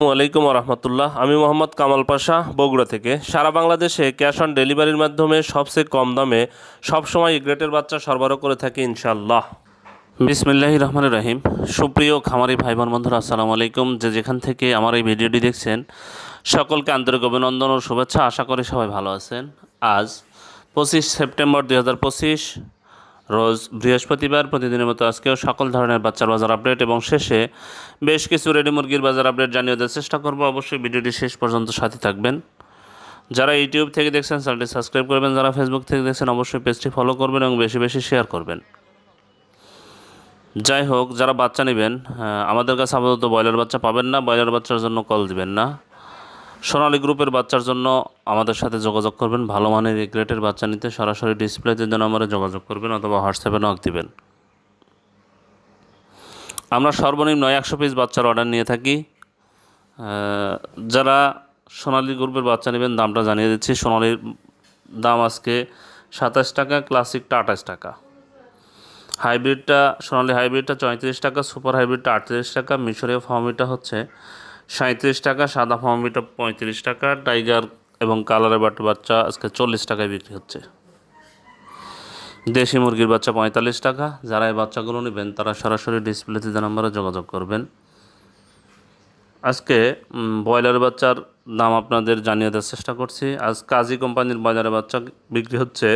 আলাইকুম রহমতুল্লাহ। আমি মোহাম্মদ কামাল পাশা, বগুড়া থেকে। সারা বাংলাদেশে ক্যাশ অন ডেলিভারির মাধ্যমে সবচেয়ে কম দামে সবসময় গ্রেটের বাচ্চা সরবরাহ করে থাকি ইনশাল্লাহ বিসমিল্লাহ রহমান রহিম। সুপ্রিয় খামারি ভাই বোন বন্ধুরা, আসসালামু আলাইকুম। যে যেখান থেকে আমার এই ভিডিওটি দেখছেন, সকলকে আন্তরিক অভিনন্দন ও শুভেচ্ছা। আশা করি সবাই ভালো আছেন। আজ পঁচিশ সেপ্টেম্বর দুই হাজার পঁচিশ রোজ বৃহস্পতিবার প্রতিদিনের মতো আজকেও সকল ধরনের বাচ্চার বাজার আপডেট এবং শেষে বেশ কিছু রেডি মুরগির বাজার আপডেট জানিয়ে দেওয়ার চেষ্টা করব। অবশ্যই ভিডিওটি শেষ পর্যন্ত সাথে থাকবেন। যারা ইউটিউব থেকে দেখছেন, চ্যানেলটি সাবস্ক্রাইব করবেন। যারা ফেসবুক থেকে দেখছেন, অবশ্যই পেজটি ফলো করবেন এবং বেশি বেশি শেয়ার করবেন। যাই হোক, যারা বাচ্চা নেবেন আমাদের কাছে আপাতত ব্রয়লার বাচ্চা পাবেন না। ব্রয়লার বাচ্চার জন্য কল দিবেন না। সোনালী গ্রুপের বাচ্চার জন্য আমাদের সাথে যোগাযোগ করবেন। ভালো মানের এই গ্রেটের বাচ্চা নিতে সরাসরি ডিসপ্লেতে জন্য আমরা যোগাযোগ করবেন অথবা হোয়াটসঅ্যাপে নক দিবেন। আমরা সর্বনিম্ন একশো পিস বাচ্চার অর্ডার নিয়ে থাকি। যারা সোনালী গ্রুপের বাচ্চা নেবেন, দামটা জানিয়ে দিচ্ছি। সোনালির দাম আজকে সাতাশ টাকা, ক্লাসিকটা আঠাশ টাকা। হাইব্রিডটা, সোনালি হাইব্রিডটা চৌত্রিশ টাকা, সুপার হাইব্রিডটা আটত্রিশ টাকা, মিশরীয় ফার্মিটা হচ্ছে সাঁত্রিশ টাকা, সাদা ফার্মিটা পঁয়ত্রিশ টাকা, টাইগার এবং কালারের বাট বাচ্চা আজকে চল্লিশ টাকায় বিক্রি হচ্ছে। দেশি মুরগির বাচ্চা পঁয়তাল্লিশ টাকা, যারা এই বাচ্চাগুলো নেবেন তারা সরাসরি ডিসপ্লেতে যে নম্বরে যোগাযোগ করবেন। আজকে ব্রয়লার বাচ্চার দাম আপনাদের জানিয়ে দেওয়ার চেষ্টা করছি। আজ কাজী কোম্পানির বাজারে বাচ্চা বিক্রি হচ্ছে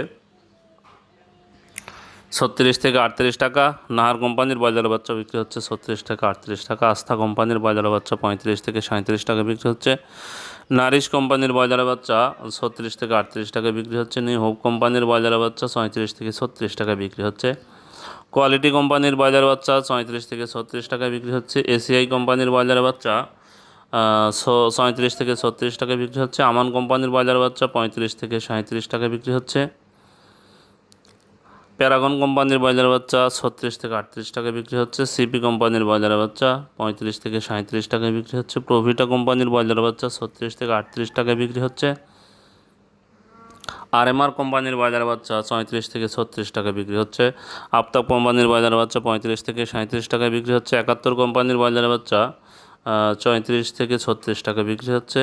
ছত্রিশ থেকে আটত্রিশ টাকা। নাহার কোম্পানির বাজারে বাচ্চা বিক্রি হচ্ছে ছত্রিশ থেকে আটত্রিশ টাকা। আস্থা কোম্পানির বাজারে বাচ্চা পঁয়ত্রিশ থেকে সাঁত্রিশ টাকা বিক্রি হচ্ছে। নারিশ কোম্পানির বাজারে বাচ্চা ছত্রিশ থেকে আটত্রিশ টাকা বিক্রি হচ্ছে। নিউ হোপ কোম্পানির বাজারে বাচ্চা পঁয়ত্রিশ থেকে ছত্রিশ টাকা বিক্রি হচ্ছে। কোয়ালিটি কোম্পানির বাজার বাচ্চা পঁয়ত্রিশ থেকে ছত্রিশ টাকা বিক্রি হচ্ছে। এসিআই কোম্পানির বাজারে বাচ্চা পঁয়ত্রিশ থেকে ছত্রিশ টাকা বিক্রি হচ্ছে। আমান কোম্পানির বাজার বাচ্চা পঁয়ত্রিশ থেকে সাঁত্রিশ টাকা বিক্রি হচ্ছে। প্যারাগন কোম্পানির বাজার বাচ্চা ছত্রিশ থেকে আটত্রিশ টাকা বিক্রি হচ্ছে। সিপি কোম্পানির ব্রয়লার বাচ্চা পঁয়ত্রিশ থেকে সাঁত্রিশ টাকায় বিক্রি হচ্ছে। প্রভিটা কোম্পানির ব্রয়লার বাচ্চা ছত্রিশ থেকে আটত্রিশ টাকায় বিক্রি হচ্ছে। আরএমআর কোম্পানির বাজার বাচ্চা চৌত্রিশ থেকে ছত্রিশ টাকা বিক্রি হচ্ছে। আফতাব কোম্পানির বাজার বাচ্চা পঁয়ত্রিশ থেকে সাঁত্রিশ টাকায় বিক্রি হচ্ছে। একাত্তর কোম্পানির বাজার বাচ্চা চৌত্রিশ থেকে ছত্রিশ টাকা বিক্রি হচ্ছে।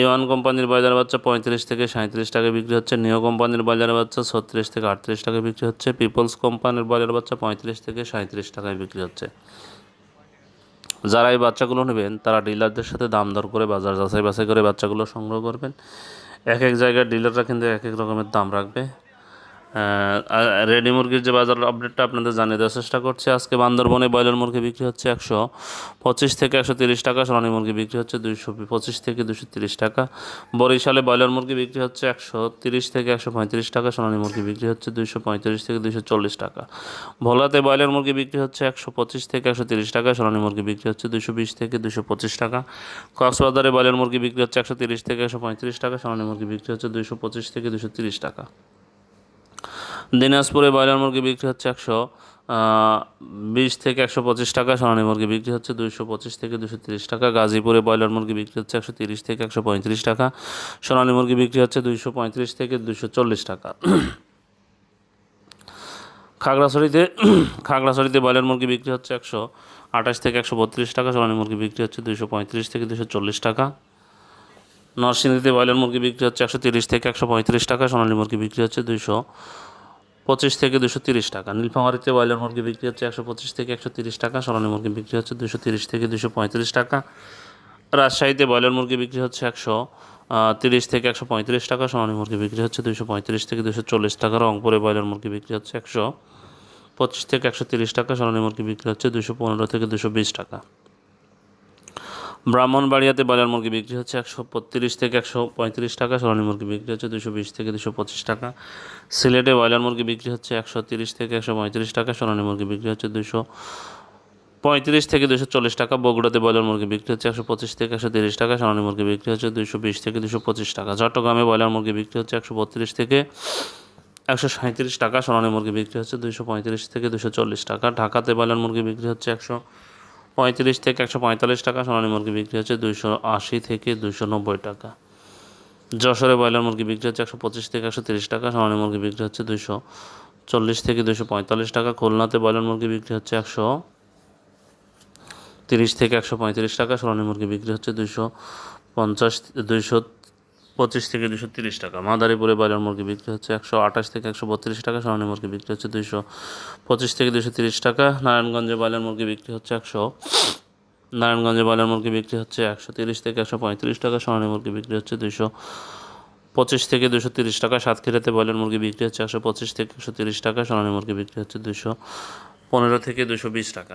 এ ওয়ান কোম্পানির ব্রয়লার বাচ্চা পঁয়ত্রিশ থেকে সাঁত্রিশ টাকা বিক্রি হচ্ছে। নিও কোম্পানির ব্রয়লার বাচ্চা ছত্রিশ থেকে আটত্রিশ টাকা বিক্রি হচ্ছে। পিপলস কোম্পানির ব্রয়লার বাচ্চা পঁয়ত্রিশ থেকে সাঁত্রিশ টাকায় বিক্রি হচ্ছে। যারা এই বাচ্চাগুলো নেবেন, তারা ডিলারদের সাথে দাম দর করে বাজার যাচাই বাছাই করে বাচ্চাগুলো সংগ্রহ করবেন। এক এক জায়গার ডিলাররা কিন্তু এক এক রকমের দাম রাখবে। রেডি মুরগির যে বাজার আপডেটটা আপনাদের জানিয়ে দেওয়ার চেষ্টা করছি। আজকে বান্দরবনে ব্রয়লার মুরগি বিক্রি হচ্ছে একশো পঁচিশ থেকে একশো তিরিশ টাকা, সোনালী মুরগি বিক্রি হচ্ছে দুইশো পঁচিশ থেকে দুশো তিরিশ টাকা। বরিশালে ব্রয়লার মুরগি বিক্রি হচ্ছে একশো তিরিশ থেকে একশো পঁয়ত্রিশ টাকা, সোনালী মুরগি বিক্রি হচ্ছে দুইশো পঁয়ত্রিশ থেকে দুইশো চল্লিশ টাকা। ভোলাতে ব্রয়লার মুরগি বিক্রি হচ্ছে একশো পঁচিশ থেকে একশো তিরিশ টাকা, সোনালী মুরগি বিক্রি হচ্ছে দুশো বিশ থেকে দুশো পঁচিশ টাকা। কক্সবাজারে ব্রয়লার মুরগি বিক্রি হচ্ছে একশো তিরিশ থেকে একশো পঁয়ত্রিশ টাকা, সোনালী মুরগি বিক্রি হচ্ছে দুশো পঁচিশ থেকে দুশো তিরিশ টাকা। দিনাজপুরে ব্রয়লার মুরগি বিক্রি হচ্ছে একশো বিশ থেকে একশো পঁচিশ টাকা, সোনালী মুরগি বিক্রি হচ্ছে দুইশো পঁচিশ থেকে দুশো তিরিশ টাকা, গাজীপুরে ব্রয়লার মুরগি বিক্রি হচ্ছে একশো তিরিশ থেকে একশো পঁয়ত্রিশ টাকা, সোনালী মুরগি বিক্রি হচ্ছে দুইশো পঁয়ত্রিশ থেকে দুশো চল্লিশ টাকা। খাগড়াছড়িতে খাগড়াছড়িতে ব্রয়লার মুরগি বিক্রি হচ্ছে একশো আঠাশ থেকে একশো বত্রিশ টাকা, সোনালী মুরগি বিক্রি হচ্ছে দুইশো পঁয়ত্রিশ থেকে দুশো চল্লিশ টাকা। নরসিংদীতে ব্রয়লার মুরগি বিক্রি হচ্ছে একশো তিরিশ থেকে একশো পঁয়ত্রিশ টাকা, সোনালী মুরগি বিক্রি হচ্ছে দুইশো পঁচিশ থেকে দুশো তিরিশ টাকা। নীলফামারিতে ব্রয়লার মুরগি বিক্রি হচ্ছে একশো পঁচিশ থেকে একশো তিরিশ টাকা সোনালী মুরগি বিক্রি হচ্ছে দুশো তিরিশ থেকে দুশো পঁয়ত্রিশ টাকা। রাজশাহীতে ব্রয়লার মুরগি বিক্রি হচ্ছে একশো তিরিশ থেকে একশো পঁয়ত্রিশ টাকা সোনালী মুরগি বিক্রি হচ্ছে দুশো পঁয়ত্রিশ থেকে দুশো চল্লিশ টাকা, রংপুরে ব্রয়লার মুরগি বিক্রি হচ্ছে একশো পঁচিশ থেকে একশো তিরিশ টাকা সোনালী মুরগি বিক্রি হচ্ছে দুশো পনেরো থেকে দুশো বিশ টাকা। ব্রাহ্মণবাড়িয়াতে ব্রয়লার মুরগি বিক্রি হচ্ছে একশো বত্রিশ থেকে একশো পঁয়ত্রিশ টাকা সোনালী মুরগি বিক্রি হচ্ছে দুশো বিশ থেকে দুশো পঁচিশ টাকা। সিলেটে ব্রয়লার মুরগি বিক্রি হচ্ছে একশো তিরিশ থেকে একশো পঁয়ত্রিশ টাকা সোনালী মুরগি বিক্রি হচ্ছে দুশো পঁয়ত্রিশ থেকে দুশো চল্লিশ টাকা। বগুড়াতে ব্রয়লার মুরগি বিক্রি হচ্ছে একশো পঁচিশ থেকে একশো তিরিশ টাকা সোনালী মুরগি বিক্রি হচ্ছে দুশো বিশ থেকে দুশো পঁচিশ টাকা। চট্টগ্রামে ব্রয়লার মুরগি বিক্রি হচ্ছে একশো বত্রিশ থেকে একশো সাঁত্রিশ টাকা সোনালী মুরগি বিক্রি হচ্ছে দুশো পঁয়ত্রিশ থেকে দুশো চল্লিশ টাকা। ঢাকাতে ব্রয়লার মুরগি বিক্রি হচ্ছে একশো পঁয়ত্রিশ থেকে একশো পঁয়তাল্লিশ টাকা, সোনালী মুরগি বিক্রি হচ্ছে দুইশো আশি থেকে দুইশো নব্বই টাকা। যশোরে ব্রয়লার মুরগি বিক্রি হচ্ছে একশো পঁচিশ থেকে একশো তিরিশ টাকা, সোনালী মুরগি বিক্রি হচ্ছে দুইশো চল্লিশ থেকে দুশো পঁয়তাল্লিশ টাকা, খুলনাতে ব্রয়লার মুরগি বিক্রি হচ্ছে একশো তিরিশ থেকে একশো পঁয়ত্রিশ টাকা, সোনালী মুরগি বিক্রি হচ্ছে দুইশো পঞ্চাশ, দুইশো পঁচিশ থেকে দুশো তিরিশ টাকা। মাদারীপুরে ব্রয়লার মুরগি বিক্রি হচ্ছে একশো আঠাশ থেকে একশো বত্রিশ টাকা, সোনালী মুরগি বিক্রি হচ্ছে দুইশো পঁচিশ থেকে দুশো তিরিশ টাকা, নারায়ণগঞ্জে ব্রয়লার মুরগি বিক্রি হচ্ছে একশো, নারায়ণগঞ্জে ব্রয়লার মুরগি বিক্রি হচ্ছে একশো তিরিশ থেকে একশো পঁয়ত্রিশ টাকা, সোনালী মুরগি বিক্রি হচ্ছে দুইশো পঁচিশ থেকে দুশো তিরিশ টাকা, সাতক্ষীরাতে ব্রয়লার মুরগি বিক্রি হচ্ছে একশো পঁচিশ থেকে একশো তিরিশ টাকা, সোনালী মুরগি বিক্রি হচ্ছে দুশো পনেরো থেকে দুশো বিশ টাকা।